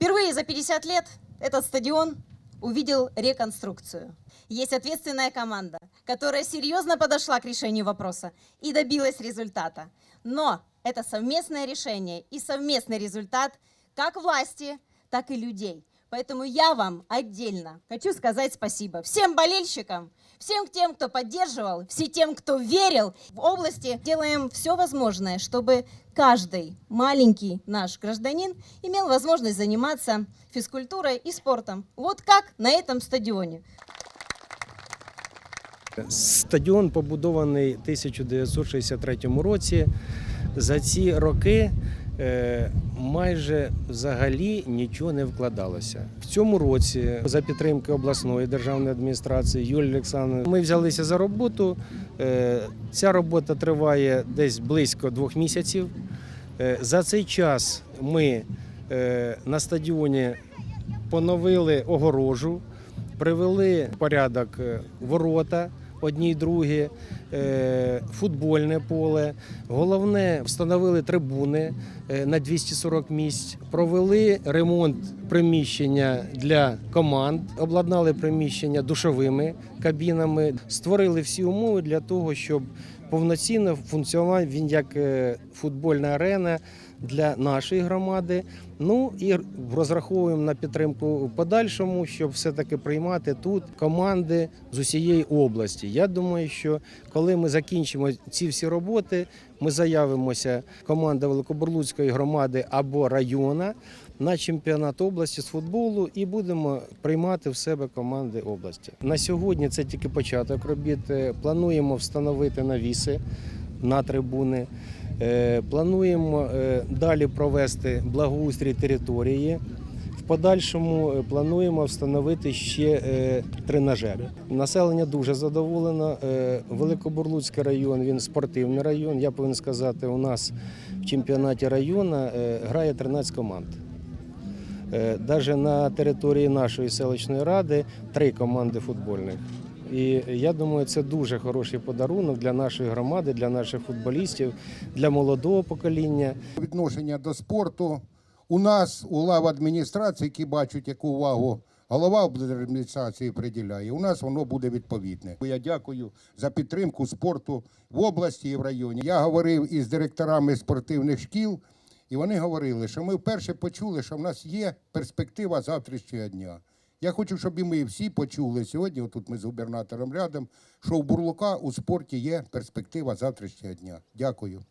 Впервые за 50 лет этот стадион увидел реконструкцию. Есть ответственная команда, которая серьезно подошла к решению вопроса и добилась результата. Но это совместное решение и совместный результат как власти, так и людей. Поэтому я вам отдельно хочу сказать спасибо всем болельщикам, всем тем, кто поддерживал, всем тем, кто верил. В области делаем все возможное, чтобы каждый маленький наш гражданин имел возможность заниматься физкультурой и спортом. Вот как на этом стадионе. Стадіон побудований в 1963 році. За ці роки е, майже взагалі нічого не вкладалося. В цьому році, за підтримки обласної державної адміністрації Юлії Олександровни, ми взялися за роботу. Е, Ця робота триває десь близько двох місяців. Е, За цей час ми е, на стадіоні поновили огорожу, привели порядок е, ворота одні й другі, е, футбольне поле. Головне, встановили трибуни е, на 240 місць, провели ремонт приміщення для команд, обладнали приміщення душовими кабінами, створили всі умови для того, щоб повноцінно функціонував він як е, футбольна арена для нашої громади. Ну і розраховуємо на підтримку в подальшому, щоб все-таки приймати тут команди з усієї області. Я думаю, що коли ми закінчимо ці всі роботи, ми заявимося команда Великобурлуцької громади або району на чемпіонат області з футболу і будемо приймати в себе команди області. На сьогодні це тільки початок робіт. Е, Плануємо встановити навіси на трибуни. Е, Плануємо е, далі провести благоустрій території. В подальшому плануємо встановити ще тренажери. Населення дуже задоволено. Великобурлуцький район він спортивний район. Я повинен сказати, у нас в чемпіонаті району грає 13 команд. Навіть на території нашої селищної ради три команди футбольних. І я думаю, це дуже хороший подарунок для нашої громади, для наших футболістів, для молодого покоління. відношення до спорту. У нас у лав адміністрації, які бачать, яку увагу голова адміністрації приділяє, у нас воно буде відповідне. Я дякую за підтримку спорту в області і в районі. Я говорив із директорами спортивних шкіл, і вони говорили, що ми вперше почули, що в нас є перспектива завтрашнього дня. Я хочу, щоб і ми всі почули сьогодні, отут ми з губернатором рядом, що у Бурлука у спорті є перспектива завтрашнього дня. Дякую.